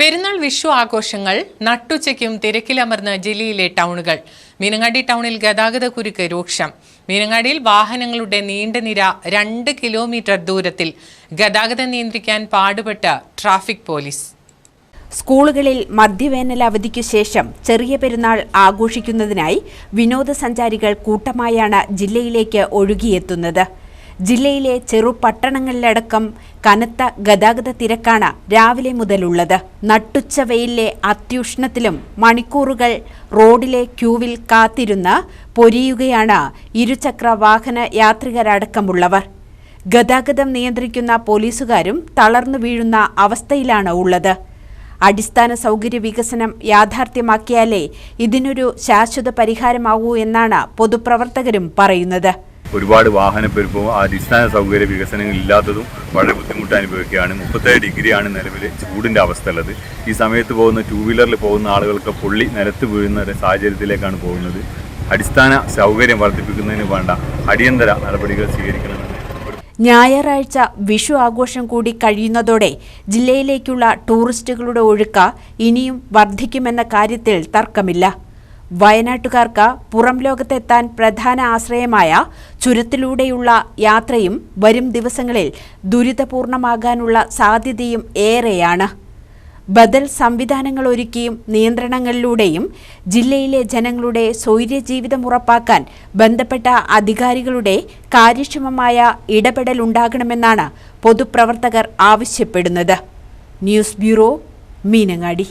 പെരുന്നാൾ വിഷു ആഘോഷങ്ങൾ നട്ടുച്ചയ്ക്കും തിരക്കിലമർന്ന ജില്ലയിലെ ടൗണുകൾ. മീനങ്ങാടി ടൗണിൽ ഗതാഗത കുരുക്ക് രൂക്ഷം. മീനങ്ങാടിയിൽ വാഹനങ്ങളുടെ നീണ്ട നിര രണ്ട് കിലോമീറ്റർ ദൂരത്തിൽ ഗതാഗതം നിയന്ത്രിക്കാൻ പാടുപെട്ട ട്രാഫിക് പോലീസ്. സ്കൂളുകളിൽ മധ്യവേനൽ അവധിക്കു ശേഷം ചെറിയ പെരുന്നാൾ ആഘോഷിക്കുന്നതിനായി വിനോദസഞ്ചാരികൾ കൂട്ടമായാണ് ജില്ലയിലേക്ക് ഒഴുകിയെത്തുന്നത്. ജില്ലയിലെ ചെറുപട്ടണങ്ങളിലടക്കം കനത്ത ഗതാഗത തിരക്കാണ് രാവിലെ മുതലുള്ളത്. നട്ടുച്ച വെയിലിലെ അത്യുഷ്ണത്തിലും മണിക്കൂറുകൾ റോഡിലെ ക്യൂവിൽ കാത്തിരുന്ന് പൊരിയുകയാണ് ഇരുചക്ര വാഹന യാത്രികരടക്കമുള്ളവർ. ഗതാഗതം നിയന്ത്രിക്കുന്ന പോലീസുകാരും തളർന്നു വീഴുന്ന അവസ്ഥയിലാണ് ഉള്ളത്. അടിസ്ഥാന സൗകര്യ വികസനം യാഥാർത്ഥ്യമാക്കിയാലേ ഇതിനൊരു ശാശ്വത പരിഹാരമാകൂ എന്നാണ് പൊതുപ്രവർത്തകരും പറയുന്നത്. ഒരുപാട് വാഹനപ്പെരുപ്പവും അടിസ്ഥാന സൗകര്യ വികസനങ്ങൾ ഇല്ലാത്തതും വളരെ ബുദ്ധിമുട്ട് അനുഭവിക്കുകയാണ് മുപ്പത്തേഴ് ഡിഗ്രിയാണ് നിലവിൽ ചൂടിന്റെ അവസ്ഥ ഉള്ളത് ഈ സമയത്ത് പോകുന്ന ടൂ വീലറിൽ പോകുന്ന ആളുകൾക്ക് പൊള്ളി നിലത്ത് വീഴുന്ന ഒരു സാഹചര്യത്തിലേക്കാണ് പോകുന്നത്. അടിസ്ഥാന സൗകര്യം വർദ്ധിപ്പിക്കുന്നതിന് വേണ്ട അടിയന്തര നടപടികൾ സ്വീകരിക്കണമെന്ന്. ഞായറാഴ്ച വിഷു ആഘോഷം കൂടി കഴിയുന്നതോടെ ജില്ലയിലേക്കുള്ള ടൂറിസ്റ്റുകളുടെ ഒഴുക്ക് ഇനിയും വർദ്ധിക്കുമെന്ന കാര്യത്തിൽ തർക്കമില്ല. വയനാട്ടുകാർക്ക് പുറം ലോകത്തെത്താൻ പ്രധാന ആശ്രയമായ ചുരത്തിലൂടെയുള്ള യാത്രയും വരും ദിവസങ്ങളിൽ ദുരിതപൂർണമാകാനുള്ള സാധ്യതയും ഏറെയാണ്. ബദൽ സംവിധാനങ്ങൾ ഒരുക്കിയും നിയന്ത്രണങ്ങളിലൂടെയും ജില്ലയിലെ ജനങ്ങളുടെ സ്വൈര്യജീവിതം ഉറപ്പാക്കാൻ ബന്ധപ്പെട്ട അധികാരികളുടെ കാര്യക്ഷമമായ ഇടപെടൽ ഉണ്ടാകണമെന്നാണ് പൊതുപ്രവർത്തകർ ആവശ്യപ്പെടുന്നത്. News bureau Meenangadi.